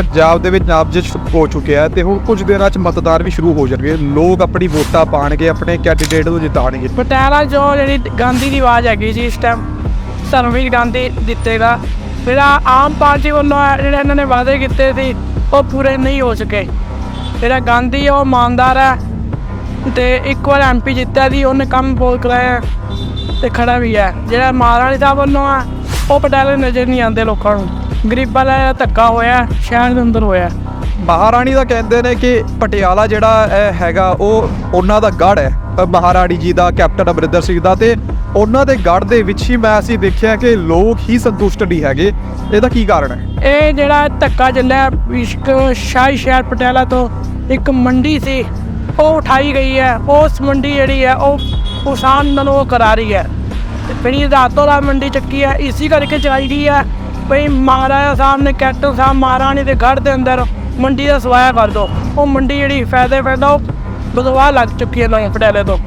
ਪੰਜਾਬ ਦੇ ਵਿੱਚ ਨਾਮਜ਼ਦ ਹੋ ਚੁੱਕਿਆ ਤੇ ਹੁਣ ਕੁਝ ਦਿਨਾਂ 'ਚ ਮਤਦਾਨ ਵੀ ਸ਼ੁਰੂ ਹੋ ਜਾਣਗੇ। ਲੋਕ ਆਪਣੀ ਵੋਟਾਂ ਪਾਣਗੇ, ਆਪਣੇ ਕੈਂਡੀਡੇਟ ਨੂੰ ਜਿਤਾਣਗੇ। ਪਟਿਆਲਾ ਜੋ ਜਿਹੜੀ ਗਾਂਧੀ ਦੀ ਆਵਾਜ਼ ਹੈਗੀ ਜੀ ਇਸ ਟਾਈਮ ਧਰਮਵੀਰ ਗਾਂਧੀ ਦਿੱਤੇਗਾ ਜਿਹੜਾ ਆਮ ਪਾਰਟੀ ਵੱਲੋਂ ਆ ਜਿਹੜੇ ਇਹਨਾਂ ਨੇ ਵਾਅਦੇ ਕੀਤੇ ਸੀ, ਉਹ ਪੂਰੇ ਨਹੀਂ ਹੋ ਸਕੇ। ਜਿਹੜਾ ਗਾਂਧੀ ਹੈ ਉਹ ਇਮਾਨਦਾਰ ਹੈ ਤੇ ਇੱਕ ਵਾਰ ਐਮਪੀ ਜਿੱਤਿਆ ਸੀ, ਉਹਨੇ ਕੰਮ ਬਹੁਤ ਕਰਾਇਆ ਤੇ ਖੜਾ ਵੀ ਹੈ। ਜਿਹੜਾ ਮਹਾਰਾਣੀ ਸਾਹਿਬ ਵੱਲੋਂ ਆ, ਉਹ ਪਟਿਆਲੇ ਨਜ਼ਰ ਨਹੀਂ ਆਉਂਦੇ ਲੋਕਾਂ ਨੂੰ। ਗਰੀਬਾਂ ਦਾ ਧੱਕਾ ਹੋਇਆ ਸ਼ਹਿਰ ਦੇ ਅੰਦਰ ਹੋਇਆ। ਮਹਾਰਾਣੀ ਦਾ ਕਹਿੰਦੇ ਨੇ ਕਿ ਪਟਿਆਲਾ ਜਿਹੜਾ ਇਹ ਹੈਗਾ ਉਹ ਉਹਨਾਂ ਦਾ ਗੜ ਹੈ। ਮਹਾਰਾਣੀ ਜੀ ਦਾ ਕੈਪਟਨ ਅਮਰਿੰਦਰ ਸਿੰਘ ਦਾ ਤੇ ਉਹਨਾਂ ਦੇ ਗੜ ਦੇ ਵਿੱਚ ਹੀ ਮੈਂ ਅਸੀਂ ਦੇਖਿਆ ਕਿ ਲੋਕ ਹੀ ਸੰਤੁਸ਼ਟ ਨਹੀਂ ਹੈਗੇ। ਇਹਦਾ ਕੀ ਕਾਰਨ ਹੈ? ਇਹ ਜਿਹੜਾ ਧੱਕਾ ਚੱਲਿਆ ਵਿਸ਼ਕ ਸ਼ਾਹੀ ਸ਼ਹਿਰ ਪਟਿਆਲਾ ਤੋਂ ਇੱਕ ਮੰਡੀ ਸੀ। ਉਹ ਉਠਾਈ ਗਈ ਹੈ। ਉਸ ਮੰਡੀ ਜਿਹੜੀ ਹੈ ਉਹ ਕਿਸਾਨ ਨੂੰ ਉਹ ਕਰਾ ਰਹੀ ਹੈ। ਤੇ ਫਿਰ ਰਾਤੋਂ ਰਾਤ ਮੰਡੀ ਚੱਕੀ ਹੈ। ਇਸੇ ਕਰਕੇ ਚਲਾਈ ਗਈ ਹੈ। ਭਈ ਮਹਾਰਾਜਾ ਸਾਹਿਬ ਨੇ ਕੈਪਟਨ ਸਾਹਿਬ ਮਹਾਰਾਣੀ ਦੇ ਗੜ੍ਹ ਦੇ ਅੰਦਰ ਮੰਡੀ ਦਾ ਸਵਾਇਆ ਕਰ ਦੋ। ਉਹ ਮੰਡੀ ਜਿਹੜੀ ਫਾਇਦੇ ਫਾਇਦਾ ਉਹ ਬਦਵਾ ਲੱਗ ਚੁੱਕੀ ਹੈ ਨਵੇਂ ਪਟਿਆਲੇ ਤੋਂ।